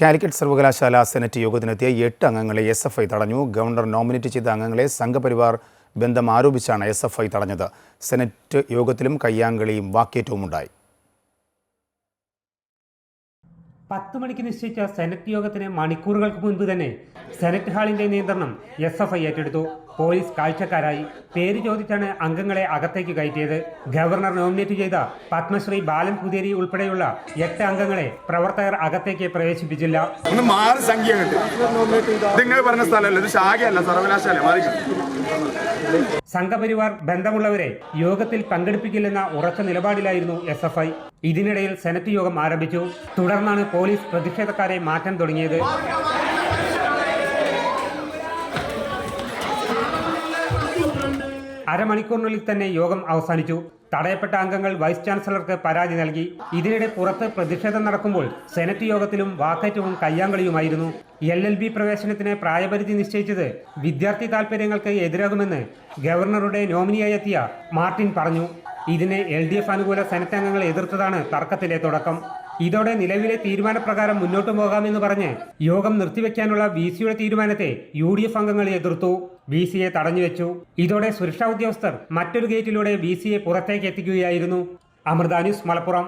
കാലിക്കറ്റ് സർവകലാശാല സെനറ്റ് യോഗത്തിനെത്തിയ എട്ട് അംഗങ്ങളെ എസ് എഫ് ഐ തടഞ്ഞു. ഗവർണർ നോമിനേറ്റ് ചെയ്ത അംഗങ്ങളെ സംഘപരിവാർ ബന്ധം ആരോപിച്ചാണ് എസ് എഫ് ഐ തടഞ്ഞത്. സെനറ്റ് യോഗത്തിലും കയ്യാങ്കളിയും വാക്കേറ്റവുമുണ്ടായി. പത്ത് മണിക്ക് നിശ്ചയിച്ച സെനറ്റ് യോഗത്തിന് മണിക്കൂറുകൾക്ക് മുൻപ് തന്നെ സെനറ്റ് ഹാളിന്റെ നിയന്ത്രണം എസ് എഫ് ഐ ഏറ്റെടുത്തു. പോലീസ് കാഴ്ചക്കാരായി. പേര് ചോദിച്ചാണ് അംഗങ്ങളെ അകത്തേക്ക് കയറ്റിയത്. ഗവർണർ നോമിനേറ്റ് ചെയ്ത പത്മശ്രീ ബാലൻ പുതേരി ഉൾപ്പെടെയുള്ള എട്ട് അംഗങ്ങളെ പ്രവർത്തകർ അകത്തേക്ക് പ്രവേശിപ്പിച്ചില്ല. സംഖ്യ നിങ്ങൾ പറഞ്ഞ സ്ഥലമല്ല ഇത് സർവകലാശാല സംഘപരിവാർ ബന്ധമുള്ളവരെ യോഗത്തിൽ പങ്കെടുപ്പിക്കില്ലെന്ന ഉറച്ച നിലപാടിലായിരുന്നു എസ് എഫ് ഐ. ഇതിനിടയിൽ സെനറ്റ് യോഗം ആരംഭിച്ചു. തുടർന്നാണ് പോലീസ് പ്രതിഷേധക്കാരെ മാറ്റാൻ തുടങ്ങിയത്. അരമണിക്കൂറിനുള്ളിൽ തന്നെ യോഗം അവസാനിച്ചു. തടയപ്പെട്ട അംഗങ്ങൾ വൈസ് ചാൻസലർക്ക് പരാതി നൽകി. ഇതിനിടെ പുറത്ത് പ്രതിഷേധം നടക്കുമ്പോൾ സെനറ്റ് യോഗത്തിലും വാക്കേറ്റവും കയ്യാങ്കളിയുമായിരുന്നു. എൽ എൽ ബി പ്രവേശനത്തിന് പ്രായപരിധി നിശ്ചയിച്ചത് വിദ്യാർത്ഥി താൽപര്യങ്ങൾക്ക് എതിരാകുമെന്ന് ഗവർണറുടെ നോമിനിയായി എത്തിയ മാർട്ടിൻ പറഞ്ഞു. ഇതിനെ എൽ ഡി എഫ് അനുകൂല സെനറ്റ് അംഗങ്ങൾ എതിർത്തതാണ് തർക്കത്തിലെ തുടക്കം. ഇതോടെ നിലവിലെ തീരുമാനപ്രകാരം മുന്നോട്ടു പോകാമെന്ന് പറഞ്ഞ് യോഗം നിർത്തിവെക്കാനുള്ള വി സിയുടെ തീരുമാനത്തെ യു ഡി എഫ് അംഗങ്ങൾ എതിർത്തു. വി സിയെ തടഞ്ഞുവെച്ചു ഇതോടെ സുരക്ഷാ ഉദ്യോഗസ്ഥർ മറ്റൊരു ഗേറ്റിലൂടെ വി സിയെ പുറത്തേക്ക് എത്തിക്കുകയായിരുന്നു. അമൃത ന്യൂസ് മലപ്പുറം.